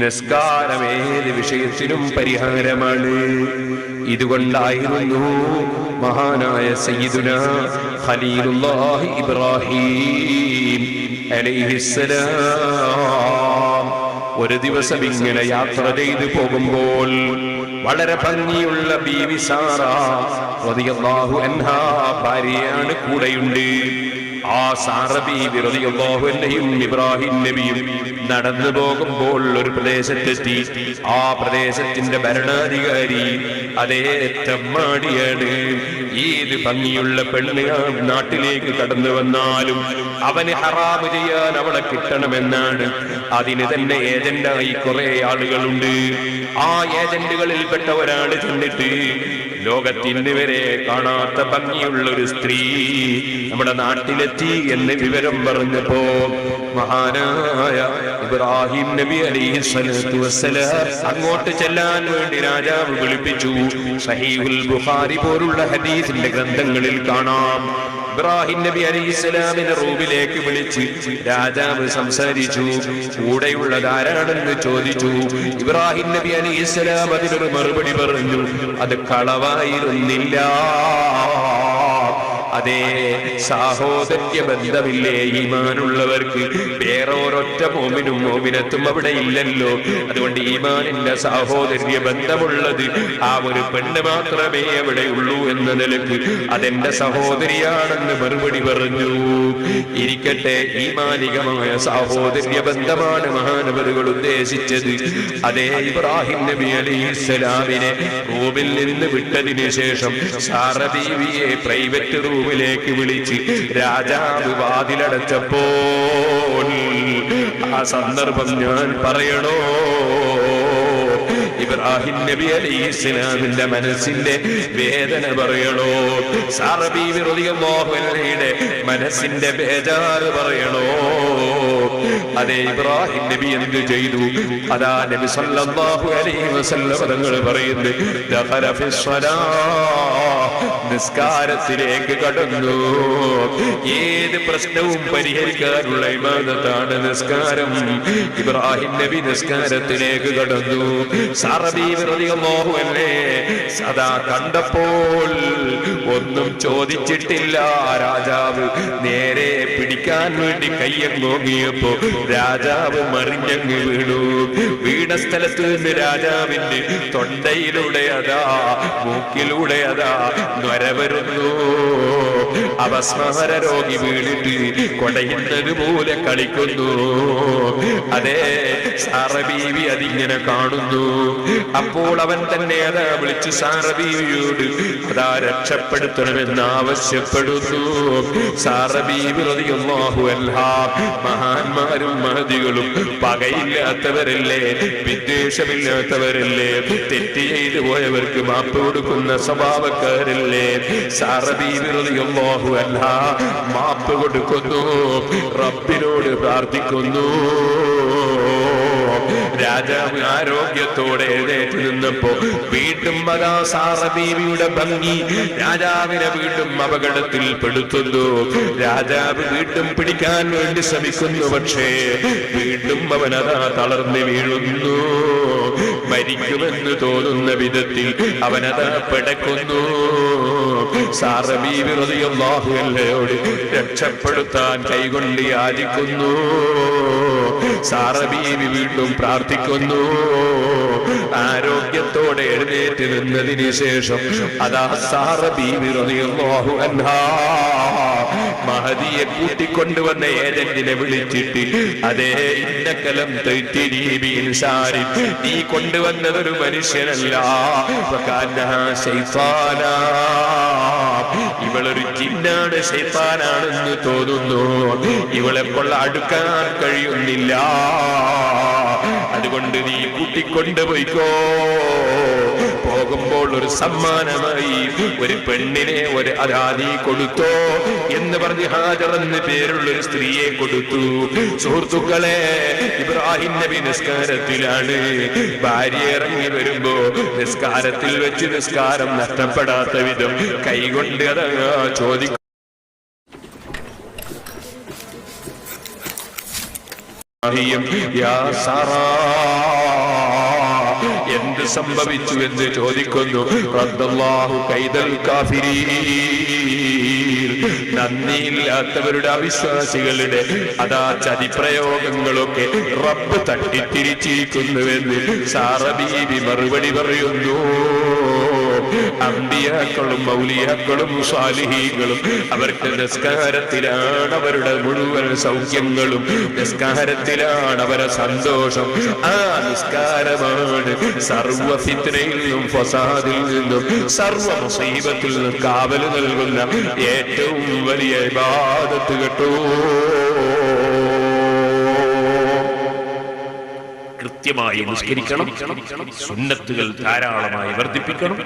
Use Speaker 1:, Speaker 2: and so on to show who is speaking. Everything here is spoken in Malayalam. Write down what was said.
Speaker 1: നിസ്കാരം ഏത് വിഷയത്തിനും പരിഹാരമാണ്. ഇതുകൊണ്ടായിരുന്നു മഹാനായ സയ്യിദുന ഖലീലുല്ലാഹി ഇബ്രാഹിം അലൈഹിസ്സലാം ഒരു ദിവസം ഇങ്ങനെ യാത്ര ചെയ്തു പോകുമ്പോൾ വളരെ ഭംഗിയുള്ള ബീവി സാറ റളിയല്ലാഹു അൻഹാ ഭാര്യയാണ് കൂടെയുണ്ട്. ആ സാറബി അൻഹയും ഇബ്രാഹിം നബിയും നടന്നു പോകുമ്പോൾ ഒരു പ്രദേശത്തെത്തി. ആ പ്രദേശത്തിന്റെ ഭരണാധികാരി അതേ തെമ്മാടിയാണ് ഏത് ഭംഗിയുള്ള പെണ്ണ് നാട്ടിലേക്ക് കടന്നു വന്നാലും അവന് ഹറാബ് ചെയ്യാൻ അവളെ കിട്ടണമെന്നാണ്. അതിന് തന്നെ ഏജന്റായി കുറെ ആളുകളുണ്ട്. ആ ഏജന്റുകളിൽപ്പെട്ട ഒരാൾ ചെന്നിട്ട് ലോകത്തിന് വരെ കാണാത്ത ഭംഗിയുള്ള ഒരു സ്ത്രീ നമ്മുടെ നാട്ടിലെത്തി എന്ന് വിവരം പറഞ്ഞപ്പോ മഹാനായ ഇബ്രാഹിം നബി അലൈഹി സ്വലത്തു അങ്ങോട്ട് ചെല്ലാൻ വേണ്ടി രാജാവ് വിളിപ്പിച്ചു. സഹീഹുൽ ബുഖാരി പോലുള്ള ഹദീസിന്റെ ഗ്രന്ഥങ്ങളിൽ കാണാം. ഇബ്രാഹിം നബി അലൈഹി സ്വലാമിനെ റൂമിലേക്ക് വിളിച്ച് രാജാവ് സംസാരിച്ചു. കൂടെയുള്ളത് ആരാണെന്ന് ചോദിച്ചു. ഇബ്രാഹിം നബി അലിസ്ലാം അതിനൊരു മറുപടി പറഞ്ഞു. അത് കളവായിരുന്നില്ല. അതേ സാഹോദര്യ ബന്ധമില്ലേ ഈമാനുള്ളവർക്ക് വേറെ ഒരൊറ്റ മോമിനും മോമിനത്തും അവിടെ ഇല്ലല്ലോ. അതുകൊണ്ട് ഈമാനിന്റെ സാഹോദര്യ ബന്ധമുള്ളത് ആ ഒരു പെണ്ണ് മാത്രമേ അവിടെ ഉള്ളൂ എന്ന നിലയ്ക്ക് അതെന്റെ സഹോദരിയാണെന്ന് മറുപടി പറഞ്ഞു. ഇരിക്കട്ടെ ഈമാനികമായ സാഹോദര്യ ബന്ധമാണ് മഹാനവറുകൾ ഉദ്ദേശിച്ചത്. അതേ ഇബ്രാഹിം നബി അലൈഹിസ്സലാമിനെ റൂമിൽ നിന്ന് വിട്ടതിന് ശേഷം സാറബീവിയെ പ്രൈവറ്റ് റൂമിലേക്ക് വിളിച്ച് രാജാവ് വാതിലടച്ചപ്പോൾ ആ സന്ദർഭം ഞാൻ പറയണോ? ഇബ്രാഹിം നബി അലൈഹി ഇസ്ലാമിന്റെ മനസ്സിന്റെ വേദന പറയണോ? സാറബിയുടെ മനസ്സിന്റെ ബേജാറ് പറയണോ? അതെ ഇബ്രാഹിം നബി എന്ത് ചെയ്തു? അതാ നബി സല്ലല്ലാഹു അലൈഹി വസല്ലം തങ്ങൾ പറയുന്നു നിസ്കാരത്തിലേക്ക് കടന്നു. ഏത് പ്രശ്നവും പരിഹരിക്കാനുള്ള ഇമാനത്താണ് നിസ്കാരം. ഇബ്രാഹിം നബി നിസ്കാരത്തിലേക്ക് കടന്നു. സാറബീറിയല്ലേ സദാ കണ്ടപ്പോൾ ഒന്നും ചോദിച്ചിട്ടില്ല. രാജാവ് നേരെ പിടിക്കാൻ വേണ്ടി കയ്യങ്ങോങ്ങിയപ്പോ രാജാവ് മറിഞ്ഞങ്ങ് വീണു. വീണ സ്ഥലത്ത് നിന്ന് രാജാവിന്റെ തൊണ്ടയിലൂടെ അതാ മൂക്കിലൂടെ അതാ നൊര വരുന്നു അപസ്മാര രോഗി വീണിട്ട് കൊടയുന്നത് പോലെ കളിക്കുന്നു. അതെ സാറബീവി അതിങ്ങനെ കാണുന്നു. അപ്പോൾ അവൻ തന്നെ അതാ വിളിച്ചു സാറബീവിയോട് അതാ രക്ഷപ്പെടുത്തണമെന്ന് ആവശ്യപ്പെടുന്നു. സാറബീവി മഹാന്മാരും മഹതികളും പകയില്ലാത്തവരല്ലേ വിദ്വേഷമില്ലാത്തവരല്ലേ തെറ്റ് ചെയ്തു പോയവർക്ക് മാപ്പ് കൊടുക്കുന്ന സ്വഭാവക്കാരല്ലേ സാറബീവി റളിയല്ലാഹു അല്ലാ മാപ്പ് കൊടുക്കുന്നു റബ്ബിനോട് പ്രാർത്ഥിക്കുന്നു. രാജാവ് ആരോഗ്യത്തോടെ എഴുന്നേറ്റ് നിന്നപ്പോ വീണ്ടും അതാ സാറബീവിയുടെ ഭംഗി. രാജാവിനെ വീണ്ടും അപകടത്തിൽ പെടുത്തുന്നു. രാജാവ് വീണ്ടും പിടിക്കാൻ വേണ്ടി ശ്രമിക്കുന്നു. പക്ഷേ വീണ്ടും അവൻ അതാ തളർന്നു വീഴുന്നു. മരിക്കുമെന്ന് തോന്നുന്ന വിധത്തിൽ അവനതാ പിടക്കുന്നു. സാറബീവി രക്ഷപ്പെടുത്താൻ കൈകൊണ്ട് യാചിക്കുന്നു. സാറബീവി വീണ്ടും പ്രാർത്ഥിക്കുന്നു ആരോഗ്യത്തോടെ എഴുന്നേറ്റ് നിന്നതിന് ശേഷം അതാ റളിയല്ലാഹു അൻഹാ. മഹദിയെ കൂട്ടിക്കൊണ്ടുവന്ന ഏജന്റിനെ വിളിച്ചിട്ട് അതേ ഇന്നക്കലം സാരി. നീ കൊണ്ടുവന്നതൊരു മനുഷ്യനല്ല. ഇവളൊരു ജിന്നാണ് ശൈത്താനാണെന്ന് തോന്നുന്നു. ഇവളെ കൊള്ള അടുക്കാൻ കഴിയുന്നില്ല. അതുകൊണ്ട് നീ കൂട്ടിക്കൊണ്ടുപോയിക്കോ ഒരു സമ്മാനമായി ഒരു പെണ്ണിനെ ഒരു അരാധി കൊടുത്തോ എന്ന് പറഞ്ഞ് ഹാജർ എന്ന് പേരുള്ള ഒരു സ്ത്രീയെ കൊടുത്തു. സുഹൃത്തുക്കളെ ഇബ്രാഹിം നബി നിസ്കാരത്തിലാണ്. ഭാര്യ ഇറങ്ങി വരുമ്പോ നിസ്കാരത്തിൽ വെച്ച് നിസ്കാരം നഷ്ടപ്പെടാത്ത വിധം കൈകൊണ്ട് അതാ ചോദിക്കും യാ സാറാ എന്ത് സംഭവിച്ചു എന്ന് ചോദിക്കുന്നു. നന്ദിയില്ലാത്തവരുടെ അവിശ്വാസികളുടെ അതാ ചതിപ്രയോഗങ്ങളൊക്കെ റബ്ബ് തട്ടിത്തിരിച്ചിരിക്കുന്നുവെന്ന് സാറബീബി മറുപടി പറയുന്നു. അമ്പിയാക്കളും മൗലിയാക്കളും സ്വാലിഹീകളും അവർക്ക് നിസ്കാരത്തിലാണ് അവരുടെ മുഴുവൻ സൗഖ്യങ്ങളും. നിസ്കാരത്തിലാണ് അവരുടെ സന്തോഷം. ആ നിസ്കാരമാണ് സർവഫിത്രയിൽ നിന്നും ഫസാദിൽ നിന്നും സർവ മുസീബത്തിൽ നിന്നും കാവൽ നൽകുന്ന ഏറ്റവും വലിയ ഇബാദത്ത് കേട്ടോ. കൃത്യമായി നിസ്കരിക്കണം. സുന്നത്തുകൾ ധാരാളമായി വർദ്ധിപ്പിക്കണം.